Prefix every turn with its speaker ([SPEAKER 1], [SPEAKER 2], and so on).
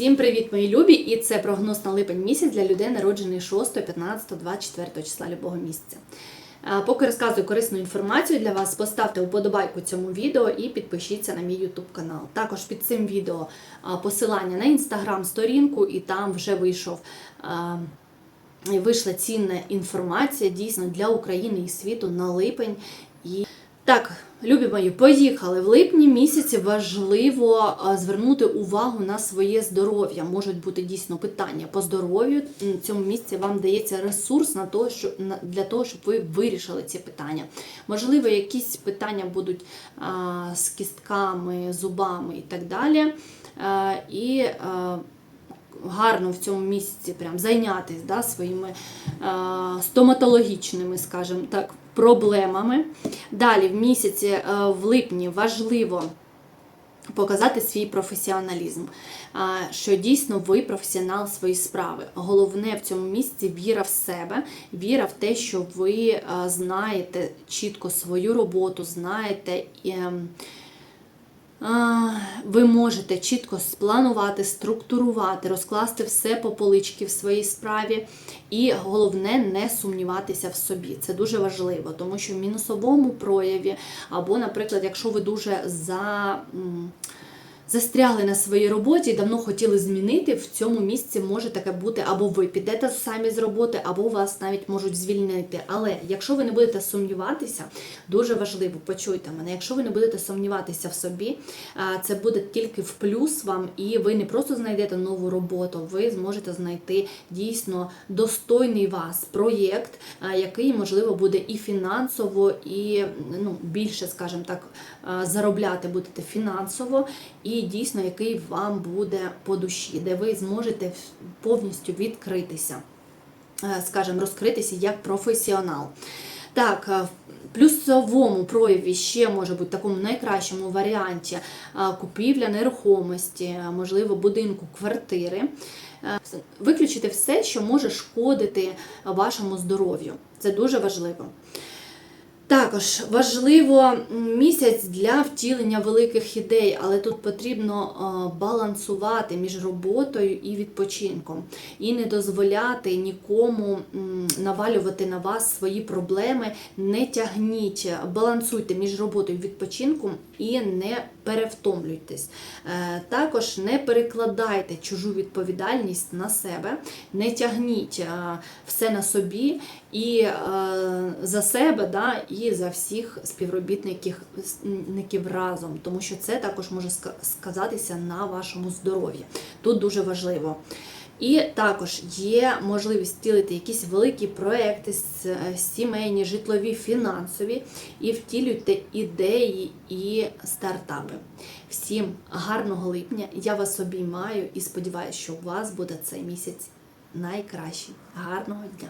[SPEAKER 1] Всім привіт, мої любі! І це прогноз на липень місяць для людей, народжених 6, 15, 24 числа любого місяця. Поки розказую корисну інформацію для вас, поставте вподобайку цьому відео і підпишіться на мій YouTube канал. Також під цим відео посилання на інстаграм сторінку, і там вже вийшов. Вийшла цінна інформація дійсно для України і світу на липень. І так, любі мої, поїхали. В липні місяці важливо звернути увагу на своє здоров'я. Можуть бути дійсно питання по здоров'ю. В цьому місці вам дається ресурс на то, що для того, щоб ви вирішили ці питання. Можливо, якісь питання будуть з кістками, зубами і так далі. А, і а, гарно в цьому місяці прям зайнятися да, своїми е, стоматологічними, скажімо так, проблемами. Далі, в місяці, е, в липні, важливо показати свій професіоналізм, що дійсно ви професіонал своєї справи. Головне в цьому місці віра в себе, віра в те, що ви е, знаєте чітко свою роботу, знаєте. Ви можете чітко спланувати, структурувати, розкласти все по полички в своїй справі. І головне не сумніватися в собі. Це дуже важливо, тому що в мінусовому прояві, або, наприклад, якщо ви дуже за. М, Застрягли на своїй роботі і давно хотіли змінити, в цьому місці може таке бути, або ви підете самі з роботи, або вас навіть можуть звільнити. Але якщо ви не будете сумніватися, дуже важливо, почуйте мене, якщо ви не будете сумніватися в собі, це буде тільки в плюс вам, і ви не просто знайдете нову роботу, ви зможете знайти дійсно достойний вас проєкт, який можливо буде і фінансово, і ну, більше, скажімо так, заробляти будете фінансово, і дійсно який вам буде по душі, де ви зможете повністю відкритися, е, скажімо, розкритися як професіонал. Так, е, в плюсовому прояві ще може бути в такому найкращому варіанті е, купівля нерухомості, можливо, будинку, квартири. Виключити все, що може шкодити вашому здоров'ю. Це дуже важливо. Також важливо місяць для втілення великих ідей, але тут потрібно е, балансувати між роботою і відпочинком, і не дозволяти нікому навалювати на вас свої проблеми. Не тягніть, балансуйте між роботою і відпочинком і не перевтомлюйтесь. Е, Також не перекладайте чужу відповідальність на себе, не тягніть е, все на собі і за себе, да, і за всіх співробітників разом, тому що це також може сказатися на вашому здоров'ї. Тут дуже важливо. І також є можливість втілити якісь великі проекти, е, сімейні, житлові, фінансові, і втілюйте ідеї і стартапи. Всім гарного липня! Я вас обіймаю і сподіваюся, що у вас буде цей місяць найкращий. Гарного дня!